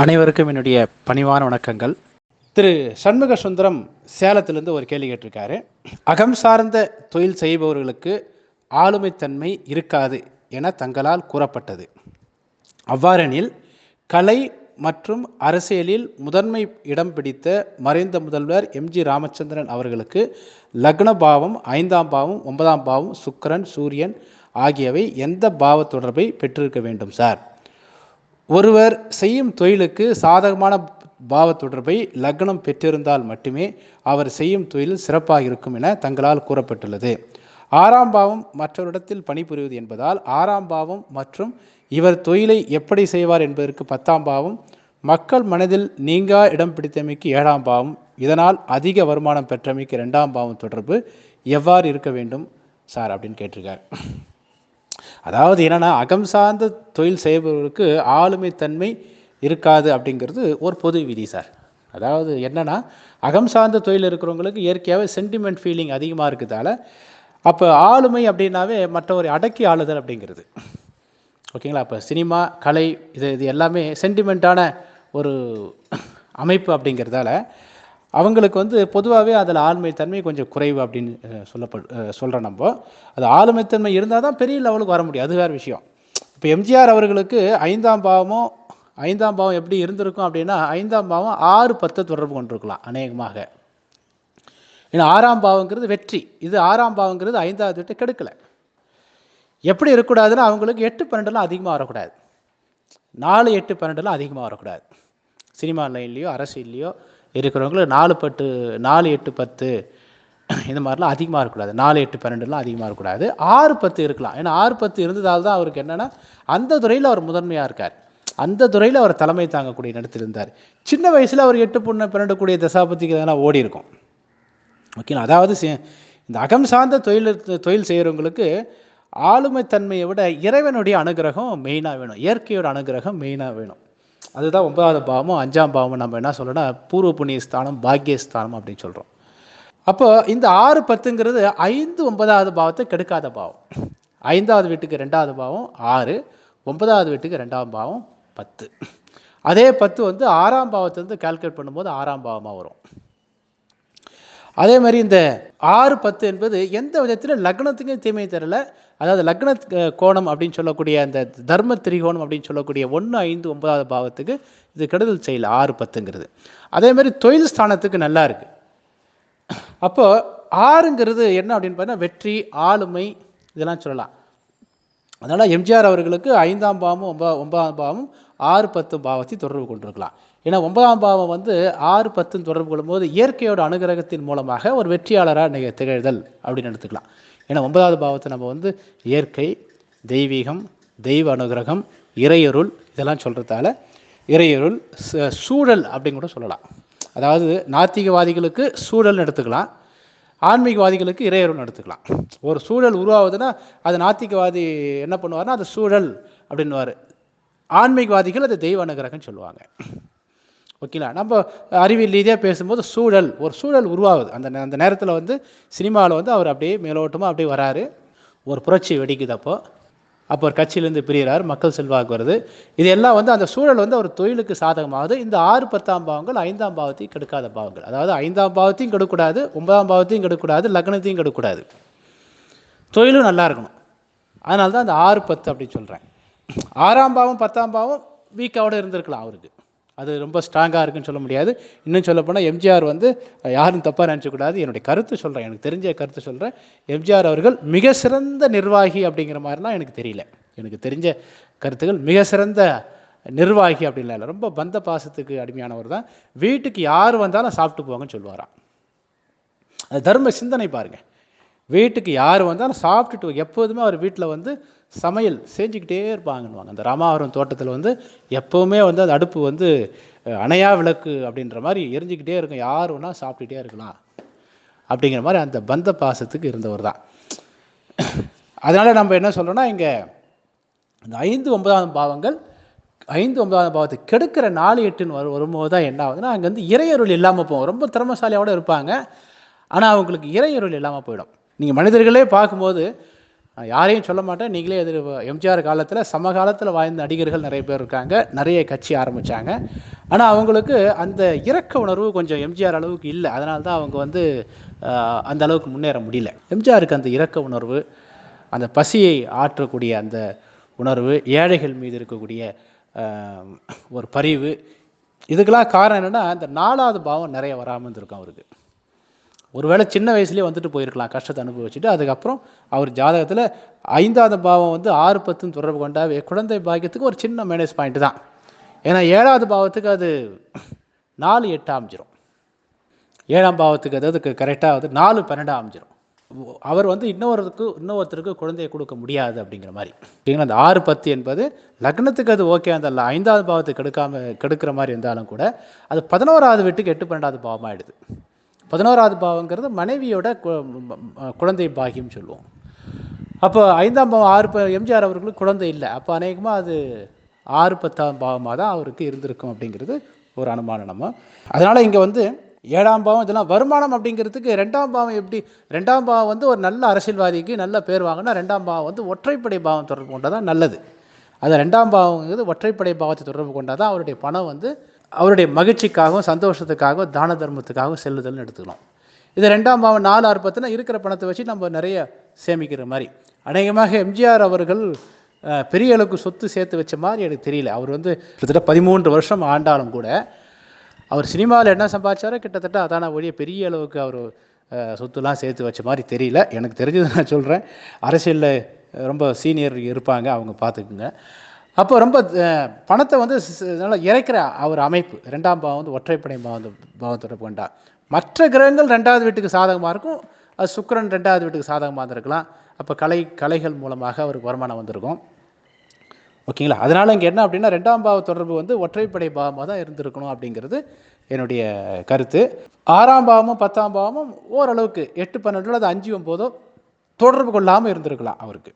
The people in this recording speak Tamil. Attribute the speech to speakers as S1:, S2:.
S1: அனைவருக்கும் என்னுடைய பணிவான வணக்கங்கள். திரு சண்முக சுந்தரம் சேலத்திலிருந்து ஒரு கேள்வி கேட்டிருக்காரு. அகம் சார்ந்த தொழில் செய்பவர்களுக்கு ஆளுமைத்தன்மை இருக்காது என தங்களால் கூறப்பட்டது. அவ்வாறெனில் கலை மற்றும் அரசியலில் முதன்மை இடம் பிடித்த மறைந்த முதல்வர் எம்ஜி ராமச்சந்திரன் அவர்களுக்கு லக்ன பாவம் ஐந்தாம் பாவம் ஒன்பதாம் பாவம் சுக்கிரன் சூரியன் ஆகியவை எந்த பாவ தொடர்பை பெற்றிருக்க வேண்டும் சார்? ஒருவர் செய்யும் தொழிலுக்கு சாதகமான பாவ தொடர்பை லக்னம் பெற்றிருந்தால் மட்டுமே அவர் செய்யும் தொழில் சிறப்பாக இருக்கும் என தங்களால் கூறப்பட்டுள்ளது. ஆறாம் பாவம் மற்றவரிடத்தில் பணிபுரிவது என்பதால் ஆறாம் பாவம் மற்றும் இவர் தொழிலை எப்படி செய்வார் என்பதற்கு பத்தாம் பாவம் மக்கள் மனதில் நீங்கா இடம் பிடித்தமைக்கு ஏழாம் பாவம் இதனால் அதிக வருமானம் பெற்றமைக்கு இரண்டாம் பாவம் தொடர்பு எவ்வாறு இருக்க வேண்டும் சார் அப்படின்னு கேட்டிருக்கார். அதாவது என்னென்னா அகம் சார்ந்த தொழில் செய்பவர்களுக்கு ஆளுமை தன்மை இருக்காது அப்படிங்கிறது ஒரு பொது விதி சார். அதாவது என்னன்னா அகம் சார்ந்த தொழில் இருக்கிறவங்களுக்கு இயற்கையாகவே சென்டிமெண்ட் ஃபீலிங் அதிகமாக இருக்கிறதால அப்போ ஆளுமை அப்படின்னாவே மற்றவரை அடக்கி ஆளுதல் அப்படிங்கிறது. ஓகேங்களா? அப்போ சினிமா கலை இது இது எல்லாமே சென்டிமெண்ட்டான ஒரு அமைப்பு அப்படிங்கிறதால அவங்களுக்கு வந்து பொதுவாகவே அதில் ஆளுமைத்தன்மை கொஞ்சம் குறைவு அப்படின்னு அஹ், சொல்லப்படு சொல்கிறோம் நம்ம. அது ஆளுமைத்தன்மை இருந்தால் தான் பெரிய லெவலுக்கு வர முடியும். அது வேறு விஷயம். இப்போ எம்ஜிஆர் அவர்களுக்கு ஐந்தாம் பாவமும் ஐந்தாம் பாவம் எப்படி இருந்திருக்கும் அப்படின்னா ஐந்தாம் பாவம் ஆறு பத்து தொடர்பு கொண்டிருக்கலாம் அநேகமாக. ஏன்னா ஆறாம் பாவங்கிறது வெற்றி. இது ஆறாம் பாவங்கிறது ஐந்தாவது விட்டு கெடுக்கலை. எப்படி இருக்கக்கூடாதுன்னா அவங்களுக்கு எட்டு பன்னெண்டுலாம் அதிகமாக வரக்கூடாது. நாலு எட்டு பன்னெண்டுலாம் அதிகமாக வரக்கூடாது. சினிமா லைன்லேயோ அரசியல்லையோ இருக்கிறவங்களுக்கு நாலு பட்டு நாலு எட்டு பத்து இந்த மாதிரிலாம் அதிகமாக இருக்கக்கூடாது. நாலு எட்டு பன்னெண்டுலாம் அதிகமாக இருக்கக்கூடாது. ஆறு பத்து இருக்கலாம். ஏன்னா ஆறு பத்து இருந்ததால் தான் அவருக்கு என்னென்னா அந்த துறையில் அவர் முதன்மையாக இருக்கார். அந்த துறையில் அவர் தலைமை தாங்கக்கூடிய இடத்துல இருந்தார். சின்ன வயசில் அவர் எட்டு பொண்ணு பன்னெண்டு தசாபத்திக்கு எதனா ஓடி இருக்கும். ஓகேங்களா? அதாவது இந்த அகம் சார்ந்த தொழில் தொழில் செய்கிறவங்களுக்கு ஆளுமைத்தன்மையை விட இறைவனுடைய அனுகிரகம் மெயினாக வேணும். இயற்கையோட அனுகிரகம் மெயினாக வேணும். அதுதான் ஒன்பதாவது பாவமும் அஞ்சாம் பாவமும் நம்ம என்ன சொல்கிறோன்னா பூர்வ புண்ணிய ஸ்தானம் பாக்கியஸ்தானம் அப்படின்னு சொல்கிறோம் அப்போ இந்த ஆறு பத்துங்கிறது ஐந்து ஒன்பதாவது பாவத்தை கெடுக்காத பாவம். ஐந்தாவது வீட்டுக்கு ரெண்டாவது பாவம் ஆறு. ஒன்பதாவது வீட்டுக்கு ரெண்டாம் பாவம் பத்து. அதே பத்து வந்து ஆறாம் பாவத்தை வந்து கால்குலேட் பண்ணும்போது ஆறாம் பாவமாக வரும். அதே மாதிரி இந்த ஆறு பத்து என்பது எந்த விதத்தில் லக்னத்துக்கும் தீமை தரல. அதாவது லக்ன கோணம் அப்படின்னு சொல்லக்கூடிய அந்த தர்ம திரிகோணம் அப்படின்னு சொல்லக்கூடிய ஒன்று ஐந்து ஒன்பதாவது பாவத்துக்கு இது கெடுதல் செய்யல ஆறு பத்துங்கிறது. அதே மாதிரி தொழில் ஸ்தானத்துக்கு நல்லா இருக்கு. அப்போ ஆறுங்கிறது என்ன அப்படின்னு பார்த்தீங்கன்னா வெற்றி ஆளுமை இதெல்லாம் சொல்லலாம். அதனால் எம்ஜிஆர் அவர்களுக்கு ஐந்தாம் பாவமும் ஒன்பா ஒன்பதாம் பாவமும் ஆறு பத்து பாவத்தை தொடர்பு கொண்டிருக்கலாம். ஏன்னா ஒன்பதாம் பாவம் வந்து ஆறு பத்துன்னு தொடர்பு கொள்ளும்போது இயற்கையோட அனுகிரகத்தின் மூலமாக ஒரு வெற்றியாளராக நீங்கள் திகழ்தல் அப்படின்னு எடுத்துக்கலாம். ஏன்னா ஒன்பதாவது பாவத்தை நம்ம வந்து இயற்கை தெய்வீகம் தெய்வ அனுகிரகம் இறையருள் இதெல்லாம் சொல்கிறதால இறையருள் ச- சூழல் அப்படின்னு கூட சொல்லலாம். அதாவது நாத்திகவாதிகளுக்கு சூழல்னு எடுத்துக்கலாம். ஆன்மீகவாதிகளுக்கு இறையருள் எடுத்துக்கலாம். ஒரு சூழல் உருவாகுதுன்னா அது நாத்திகவாதி என்ன பண்ணுவார்னா அது சூழல் அப்படின்னுவார். ஆன்மீகவாதிகள் அது தெய்வ அனுகிரகம் சொல்லுவாங்க. ஓகேங்களா? நம்ம அறிவியல் ரீதியாக பேசும்போது சூழல் ஒரு சூழல் உருவாகுது. அந்த அந்த நேரத்தில் வந்து சினிமாவில் வந்து அவர் அப்படியே மேலோட்டமாக அப்படியே வராரு. ஒரு புரட்சி வெடிக்குது அப்போது அப்போ ஒரு கட்சியிலேருந்து பிரியறார் மக்கள் செல்வாக்கு வருது. இது எல்லாம் வந்து அந்த சூழல் வந்து அவர் தொழிலுக்கு சாதகமாகுது. இந்த ஆறு பத்தாம் பாவங்கள் ஐந்தாம் பாவத்தையும் கெடுக்காத பாவங்கள். அதாவது ஐந்தாம் பாவத்தையும் கெடுக்கூடாது ஒன்பதாம் பாவத்தையும் கெடுக்கூடாது லக்னத்தையும் கெடுக்கூடாது. தொழிலும் நல்லா இருக்கணும். அதனால தான் அந்த ஆறு பத்து அப்படின்னு சொல்கிறேன் ஆறாம் பாவம் பத்தாம் பாவம் வீக்காவோடு இருந்திருக்கலாம் அவருக்கு. அது ரொம்ப ஸ்ட்ராங்காக இருக்குன்னு சொல்ல முடியாது. இன்னும் சொல்லப்போனால் எம்ஜிஆர் வந்து யாரும் தப்பாக நினச்சக்கூடாது. என்னுடைய கருத்து சொல்கிறேன் எனக்கு தெரிஞ்ச கருத்து சொல்கிறேன் எம்ஜிஆர் அவர்கள் மிக சிறந்த நிர்வாகி அப்படிங்கிற மாதிரிலாம் எனக்கு தெரியல. எனக்கு தெரிஞ்ச கருத்துக்கள் மிக சிறந்த நிர்வாகி அப்படின்லாம் இல்லை. ரொம்ப பந்த பாசத்துக்கு அடிமையானவர் தான். வீட்டுக்கு யார் வந்தாலும் சாப்பிட்டு போவாங்கன்னு சொல்லுவாராம். அது தர்ம சிந்தனை பாருங்கள் வீட்டுக்கு யார் வந்தாலும் சாப்பிட்டுட்டு எப்போதுமே அவர் வீட்டில் வந்து சமையல் செஞ்சுக்கிட்டே இருப்பாங்கன்னுவாங்க. அந்த ராமாவரம் தோட்டத்தில் வந்து எப்போவுமே வந்து அந்த அடுப்பு வந்து அணையா விளக்கு அப்படின்ற மாதிரி எரிஞ்சுக்கிட்டே இருக்கும். யார் வேணா சாப்பிட்டுட்டே இருக்கலாம். அப்படிங்கிற மாதிரி அந்த பந்த பாசத்துக்கு இருந்தவர் தான். அதனால் நம்ம என்ன சொல்றோம்னா இங்கே இந்த ஐந்து ஒன்பதாம் பாவங்கள் ஐந்து ஒன்பதாம் பாவத்தை கெடுக்கிற நாலு எட்டுன்னு வரும் வரும்போது தான் என்ன ஆகுதுன்னா அங்கே வந்து இறையருள் இல்லாமல் போகும். ரொம்ப திறமசாலியோட இருப்பாங்க. ஆனால் அவங்களுக்கு இறையருள் இல்லாமல் போயிடும். நீங்கள் மனிதர்களே பார்க்கும்போது யாரையும் சொல்ல மாட்டேன். நீங்களே எதிர் எம்ஜிஆர் காலத்தில் சமகாலத்தில் வாழ்ந்த நடிகர்கள் நிறைய பேர் இருக்காங்க. நிறைய கட்சி ஆரம்பித்தாங்க ஆனால் அவங்களுக்கு அந்த இறக்க உணர்வு கொஞ்சம் எம்ஜிஆர் அளவுக்கு இல்லை. அதனால தான் அவங்க வந்து அந்த அளவுக்கு முன்னேற முடியல. எம்ஜிஆருக்கு அந்த இறக்க உணர்வு அந்த பசியை ஆற்றக்கூடிய அந்த உணர்வு ஏழைகள் மீது இருக்கக்கூடிய ஒரு பரிவு இதுக்கெல்லாம் காரணம் என்னென்னா அந்த நாலாவது பாவம் நிறைய வராமல் இருந்திருக்கும் அவருக்கு. ஒருவேளை சின்ன வயசுலேயே வந்துட்டு போயிருக்கலாம் கஷ்டத்தை அனுபவிச்சுட்டு. அதுக்கப்புறம் அவர் ஜாதகத்தில் ஐந்தாவது பாவம் வந்து ஆறு பத்துன்னு தொடர்பு கொண்டாவே குழந்தை பாக்கியத்துக்கு ஒரு சின்ன மைனஸ் பாயிண்ட் தான். ஏன்னா ஏழாவது பாவத்துக்கு அது நாலு எட்டு அமைஞ்சிரும். ஏழாம் பாவத்துக்கு அதாவது கரெக்டாக வந்து நாலு பன்னெண்டாக அமைஞ்சிரும். அவர் வந்து இன்னொருத்துக்கு இன்னொருத்தருக்கு குழந்தையை கொடுக்க முடியாது அப்படிங்கிற மாதிரி. அந்த ஆறு பத்து என்பது லக்னத்துக்கு அது ஓகே அந்த ஐந்தாவது பாவத்துக்கு கெடுக்காம கெடுக்கிற மாதிரி இருந்தாலும் கூட அது பதினோராவது வீட்டுக்கு எட்டு பன்னெண்டாவது பாவமாகிடுது பதினோராவது பாவங்கிறது மனைவியோட குழந்தை பாகியம் சொல்லுவோம். அப்போ ஐந்தாம் பாவம் ஆறு ப எம்ஜிஆர் அவர்களுக்கு குழந்தை இல்லை. அப்போ அநேகமாக அது ஆறு பத்தாம் பாவமாக தான் அவருக்கு இருந்திருக்கும் அப்படிங்கிறது ஒரு அனுமானம் நம்ம. அதனால் இங்கே வந்து ஏழாம் பாவம் இதெல்லாம் வருமானம் அப்படிங்கிறதுக்கு ரெண்டாம் பாவம் எப்படி ரெண்டாம் பாவம் வந்து ஒரு நல்ல அரசியல்வாதிக்கு நல்ல பேர் வாங்கினா ரெண்டாம் பாவம் வந்து ஒற்றைப்படை பாவம் தொடர்பு கொண்டால் தான் நல்லது. அது ரெண்டாம் பாவங்கிறது ஒற்றைப்படை பாவத்தை தொடர்பு கொண்டால் தான் அவருடைய பணம் வந்து அவருடைய மகிழ்ச்சிக்காகவும் சந்தோஷத்துக்காகவும் தான தர்மத்துக்காகவும் செல்லுதல்னு எடுத்துக்கணும் இது ரெண்டாம் பாவம் நாலு அற்பத்துனா இருக்கிற பணத்தை வச்சு நம்ம நிறைய சேமிக்கிற மாதிரி. அநேகமாக எம்ஜிஆர் அவர்கள் பெரிய அளவுக்கு சொத்து சேர்த்து வச்ச மாதிரி எனக்கு தெரியல. அவர் வந்து கிட்டத்தட்ட பதிமூன்று வருஷம் ஆண்டாலும் கூட அவர் சினிமாவில் என்ன சம்பாதிச்சாரோ கிட்டத்தட்ட அதான ஒழிய பெரிய அளவுக்கு அவர் சொத்துலாம் சேர்த்து வச்ச மாதிரி தெரியல. எனக்கு தெரிஞ்சது நான் சொல்கிறேன் அரசியலில் ரொம்ப சீனியர் இருப்பாங்க அவங்க பார்த்துக்குங்க. அப்போ ரொம்ப பணத்தை வந்து நல்லா இறைக்கிற அவர் அமைப்பு. ரெண்டாம் பாவம் வந்து ஒற்றைப்படை பாவம் பாவத்தோட கொண்டா. மற்ற கிரகங்கள் ரெண்டாவது வீட்டுக்கு சாதகமாக இருக்கும். அது சுக்கரன் ரெண்டாவது வீட்டுக்கு சாதகமாக இருந்திருக்கலாம். அப்போ கலை கலைகள் மூலமாக அவருக்கு வருமானம் வந்திருக்கும். ஓகேங்களா? அதனால் இங்கே என்ன அப்படின்னா ரெண்டாம் பாவ தொடர்பு வந்து ஒற்றைப்படை பாவமாக தான் இருந்திருக்கணும் அப்படிங்கிறது என்னுடைய கருத்து. ஆறாம் பாவமும் பத்தாம் பாவமும் ஓரளவுக்கு எட்டு பன்னெண்டு அது அஞ்சு ஒம்போதோ தொடர்பு கொள்ளாமல் இருந்திருக்கலாம் அவருக்கு.